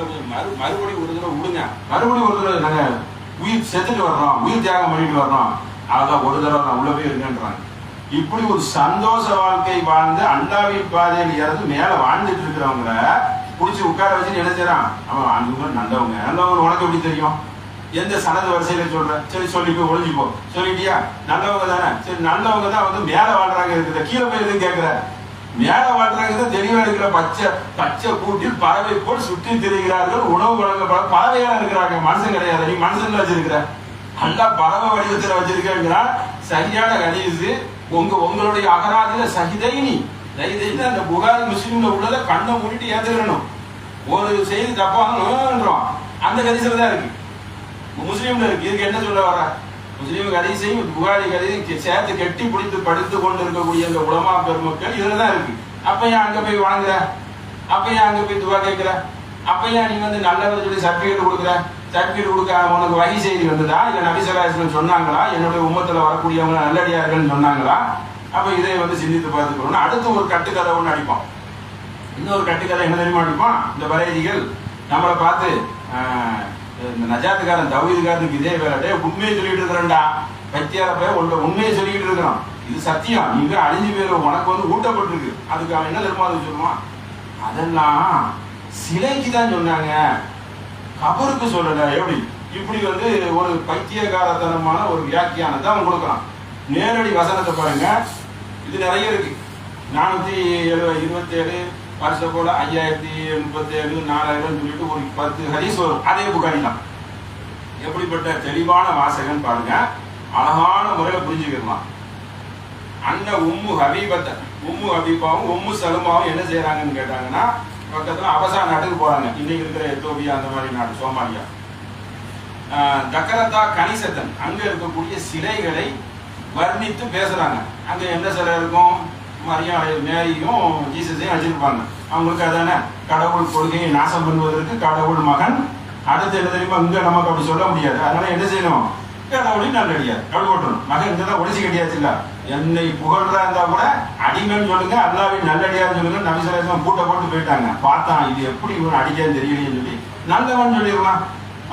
மறு மறுபடியும் ஒரு தடவை விடுங்க. மறுபடியும் ஒரு தடவை நாங்க உயிர் செத்துட்டு வர்றோம். உயிர் தியாகம் பண்ணிட்டு வர்றோம். அதான் ஒரு தடவை நான் உள்ள போய் இருக்கேன்றாங்க இப்படி ஒரு சந்தோஷ வாழ்க்கை வாழ்ந்து அண்டாவின் பாதையில் இறந்து மேல வாழ்ந்துட்டு இருக்கிறவங்கள புடிச்சு உட்கார வச்சு என்ன செய்யறான்? அவன் அவங்க நல்லவங்க. நல்லவங்க உனக்கு எப்படி தெரியும்? எந்த சனது வரிசையில சொல்ற? சரி சொல்லி போய் ஒளிஞ்சு போ சொல்லிட்டியா? நல்லவங்க தானே. சரி நல்லவங்க தான் வந்து மேல வாழ்றாங்க இருக்குது. கீழே போய் எதுவும் கேட்கிற மேல வாழ்றாங்க தெளிவா இருக்கிற பச்சை பச்சை கூட்டில் பறவை போல் சுற்றி திரிகிறார்கள் உணவு வழங்கப்பட பறவையா இருக்கிறாங்க மனுஷன் கிடையாது நீ மனுஷன் வச்சிருக்கிற. நல்லா பறவை வடிவத்தில் வச்சிருக்கா சரியான கணீசு உங்க உங்களுடைய அகராதியில சகிதைனி. சகிதைன்னு அந்த புகாரி முஸ்லீம்ல உள்ளதை கண்ணை மூடிட்டு ஏத்துக்கணும். ஒரு செய்தி தப்பாகிறோம் அந்த கதிசில தான் இருக்கு. முஸ்லீம்ல இருக்கு. இதுக்கு என்ன சொல்ல வர முஸ்லீம் கதைசையும் புகாரி கதையும் சேர்த்து கெட்டி பிடித்து படித்து கொண்டு இருக்கக்கூடிய அந்த உலமா பெருமக்கள் இதுல தான் இருக்கு. அப்ப ஏன் அங்க போய் வணங்குற? அப்ப ஏன் அங்க போய் துவா கேட்கிற? அப்ப ஏன் நீ வந்து நல்லவர் சொல்லி சர்டிபிகேட் கொடுக்குற? சர்டிபிகேட் கொடுக்க உனக்கு வகை செய்தி வந்ததா? இல்ல நபிசராசன் சொன்னாங்களா? என்னுடைய உமத்துல வரக்கூடியவங்க நல்லடியார்கள் சொன்னாங்களா? அப்ப இதை வந்து சிந்தித்து பார்த்துக்கணும் அடுத்து ஒரு கட்டுக்கதை ஒன்று அடிப்போம். இன்னொரு கட்டுக்கதை என்ன தெரியுமா அடிப்போம்? இந்த பரேதிகள் நம்மளை பார்த்து இந்த நஜாத்துக்காரன் தவீதுக்காரனுக்கு இதே வேலை. உண்மையை சொல்லிட்டு இருக்கிறேன்டா. பத்தியார போய் உண்மையை சொல்லிட்டு இருக்கிறான். இது சத்தியம். நீங்க அழிஞ்சு போயிடும் உனக்கு வந்து ஊட்டப்பட்டிருக்கு. அதுக்கு அவன் என்ன தெரியுமா அது சொல்லுவான் அதெல்லாம் சிலைக்கு தான் சொன்னாங்க. கபருக்கு சொல்லல. எப்படி? இப்படி வந்து ஒரு பைத்தியகாரத்தனமான ஒரு வியாக்கியானத்தை அவன் கொடுக்குறான். நேரடி வசனத்தை பாருங்க. இது நிறைய இருக்கு. நானூத்தி எழுபது இருபத்தேழு வருஷம் போல ஐயாயிரத்தி முப்பத்தேழு நாலாயிரம் சொல்லிட்டு ஒரு பத்து ஹரிஸ் வரும். அதே புகாரி தான் எப்படிப்பட்ட தெளிவான வாசகன் பாருங்க. அழகான முறையில் புரிஞ்சுக்கலாம் அண்ணன் உம்மு ஹபீபத்தை உம்மு ஹபீபாவும் உம்மு சலுமாவும் என்ன செய்யறாங்கன்னு கேட்டாங்கன்னா பக்கத்துல அவசா நாட்டுக்கு போறாங்க. இன்னைக்கு இருக்கிற எத்தோபியா அந்த மாதிரி நாடு சோமாலியா. ஆஹ் தக்கரத்தா கணிசத்தன் அங்க இருக்கக்கூடிய சிலைகளை வர்ணித்து பேசுறாங்க. அங்க என்ன சிலை இருக்கும்? மரியா மேரியும் ஜீசஸையும் அழைச்சிருப்பாங்க. அவங்களுக்கு அதானே? கடவுள் கொள்கையை நாசம் பண்ணுவதற்கு கடவுள் மகன். அடுத்து என்ன தெரியுமா? இங்க நமக்கு அப்படி சொல்ல முடியாது. அதனால என்ன செய்யணும்? கடவுளையும் நல்லடியார். கடவுள் ஓட்டணும். மகன் இங்க தான் ஒடிச்சு கிடையாது இல்ல? என்னை புகழ்றா இருந்தா கூட அடிமைன்னு சொல்லுங்க அல்லாவின் நல்லடியார் சொல்லுங்க நபிசரேசம் பூட்டை போட்டு போயிட்டாங்க. பார்த்தான் இது எப்படி இவன் அடிக்கான்னு தெரியலையேன்னு சொல்லி. நல்லவன் சொல்லிடலாம்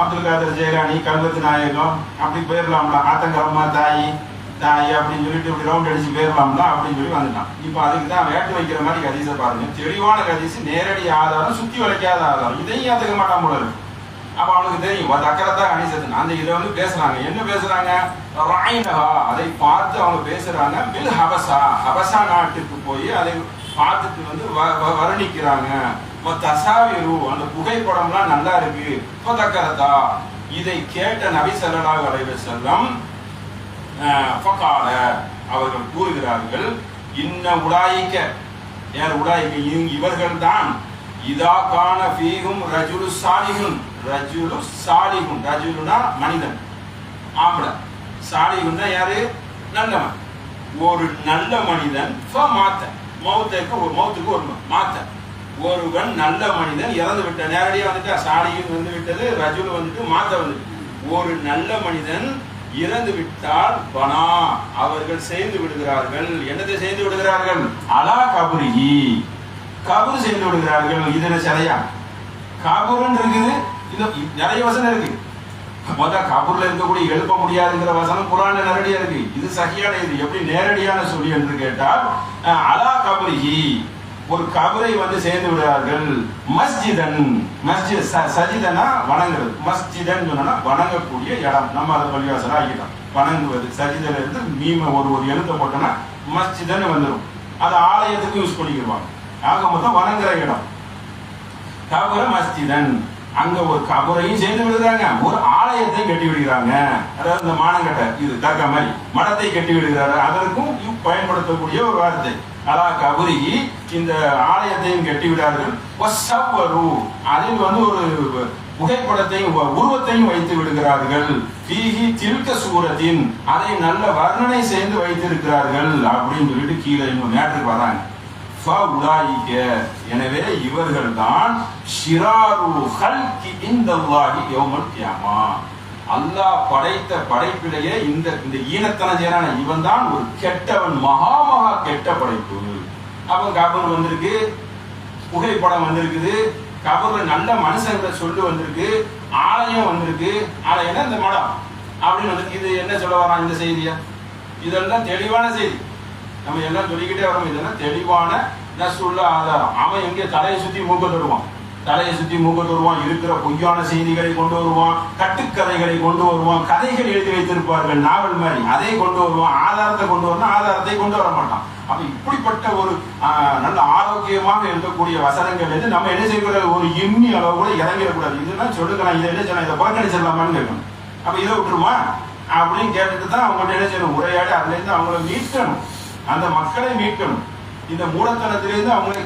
அப்துல் காதர் ஜெயராணி கல்வத்து நாயகம் அப்படி போயிடலாம்ல ஆத்தங்கரம்மா தாயி அப்படின்னு சொல்லிட்டு இப்படி ரவுண்ட் அடிச்சு போயிடலாம்ல அப்படின்னு சொல்லி வந்துட்டான். இப்போ அதுக்கு தான் வேட்டு வைக்கிற மாதிரி கதீசை பாருங்க. தெளிவான கதீசு நேரடி ஆதாரம் சுத்தி வளைக்காத ஆதாரம். இதையும் ஏத்துக்க மாட்டான் போல இருக்கு. அப்ப அவனுக்கு தெரியும் ஒரு அக்கறத்தான் அணிசத்து அந்த இதை வந்து பேசுறாங்க. என்ன பேசுறாங்க? ராயினஹா. அதை பார்த்து அவங்க பேசுறாங்க. மில் ஹபசா. ஹபசா நாட்டுக்கு போய் அதை பார்த்துட்டு வந்து வ- வ- வர்ணிக்கிறாங்க. தசாவிரு. அந்த புகைப்படம்லாம் நல்லா இருக்கு. இப்போ தக்கரத்தா. இதை கேட்ட நபி ஸல்லல்லாஹு அலைஹி வஸல்லம் அவர்கள் கூறுகிறார்கள் இன்ன உடாயிக்க யார் உடாயிக்க? இவர்கள் தான் இதா காண ஃபீஹும் ரஜுலு சாலிகும் ரஜுலு சாலிகும் ரஜுலுனா மனிதன். ஆம்பளை. சாலிஹுன்னா யாரு? நல்லவன். ஒரு நல்ல மனிதன் ஃப மாத்த. மௌத்துக்கு ஒரு மௌத்துக்கு ஒரு மாத்த. ஒருவன் நல்ல மனிதன் இறந்து விட்டான். நேரடியாக வந்துட்டு? சாலியும் வந்து விட்டது ரஜுல் வந்துட்டு மாத்த வந்துட்டு. ஒரு நல்ல மனிதன் இறந்து விட்டால் பனா. அவர்கள் செய்து விடுகிறார்கள். என்னதை செய்து விடுகிறார்கள்? அலா கபுரிகி கபுரு செய்து விடுகிறார்கள். இதுல சிலையா? கபுருன்னு இருக்குது. இது நிறைய வசனம் இருக்கு. மொத்த கபூர்ல இருக்கக்கூடிய எழுப்ப முடியாதுங்கிற வசனம் புராண நேரடியா இருக்கு. இது சரியான இது. எப்படி நேரடியான சொல்லி என்று கேட்டால் அலா கபரிஹி. ஒரு கபரை வந்து சேர்ந்து விடுறார்கள் மஸ்ஜிதன் மஸ்ஜித் ச- சஜிதனா வணங்குறது. மஸ்ஜிதன் சொன்னா வணங்கக்கூடிய இடம். நம்ம அதை பள்ளிவாசலா ஆகிட்டோம் வணங்குவது. சஜிதன் இருந்து மீம ஒரு ஒரு எழுத்த போட்டோம்னா மஸ்ஜிதன் வந்துடும் அது ஆலயத்துக்கு யூஸ் பண்ணிக்கிடுவாங்க ஆக மொத்தம் வணங்குற இடம். கபர மஸ்ஜிதன். அங்க ஒரு கபரையும் சேர்ந்து விடுறாங்க ஒரு ஆலயத்தை கட்டி விடுகிறாங்க. அதாவது இந்த மானங்கட்டை இது தர்கா மாதிரி மடத்தை கட்டி விடுகிறாரு. அதற்கும் பயன்படுத்தக்கூடிய ஒரு வார்த்தை. அலா கபரி இந்த ஆலயத்தையும் கட்டி விடார்கள். அதில் வந்து ஒரு புகைப்படத்தையும் உருவத்தையும் வைத்து விடுகிறார்கள். தீகி தில்க சூரத்தின் அதை நல்ல வர்ணனை செய்து வைத்திருக்கிறார்கள் அப்படின்னு சொல்லிட்டு கீழே இன்னும் நேற்றுக்கு வராங்க. எனவே இவர்கள் தான் ஹல்கி இந்தல்லாஹி யௌமல் கியாமா. அல்லாஹ் படைத்த படைப்பிலேயே இந்த இந்த ஈனத்தன செய்யறான இவன் தான் ஒரு கெட்டவன் மகா மகா கெட்ட படைப்பு. அவன் கபர் வந்திருக்கு புகைப்படம் வந்திருக்குது கபர்ல நல்ல மனுஷங்களை சொல்லு வந்திருக்கு ஆலயம் வந்திருக்கு ஆலயம்னா இந்த மடம்? அப்படின்னு வந்து இது என்ன சொல்ல வரான் இந்த செய்தியை? இதெல்லாம் தெளிவான செய்தி. நம்ம எல்லாம் சொல்லிக்கிட்டே வரோம் இதெல்லாம் தெளிவான நசுள்ள ஆதாரம். அவன் எங்கே? தலையை சுற்றி மூக்கத்து வருவான் தலையை சுற்றி மூக்கத்து வருவான் இருக்கிற பொய்யான செய்திகளை கொண்டு வருவான். கட்டுக்கதைகளை கொண்டு வருவான். கதைகள் எழுதி வைத்திருப்பார்கள். நாவல் மாதிரி. அதை கொண்டு வருவான். ஆதாரத்தை கொண்டு வரணும். ஆதாரத்தை கொண்டு வர மாட்டான். அப்ப இப்படிப்பட்ட ஒரு நல்ல ஆரோக்கியமாக இருக்கக்கூடிய வசனங்கள் வந்து நம்ம என்ன செய்யக்கூடாது? ஒரு எண்ணி அளவு கூட இறங்கிடக்கூடாது. இதெல்லாம் சொல்லுங்க நான் இதை என்ன சொன்னேன்? இதை புறக்கணிச்சிடலாமான்னு கேட்கணும். அப்ப இதை விட்டுருமா? அப்படின்னு கேட்டுட்டு தான் அவங்கள்ட்ட என்ன செய்யணும்? உரையாடி அதுலேருந்து அவங்கள மீட்கணும். அந்த மக்களை மீட்கணும் இந்த மூடத்தனத்திலிருந்து அவங்களை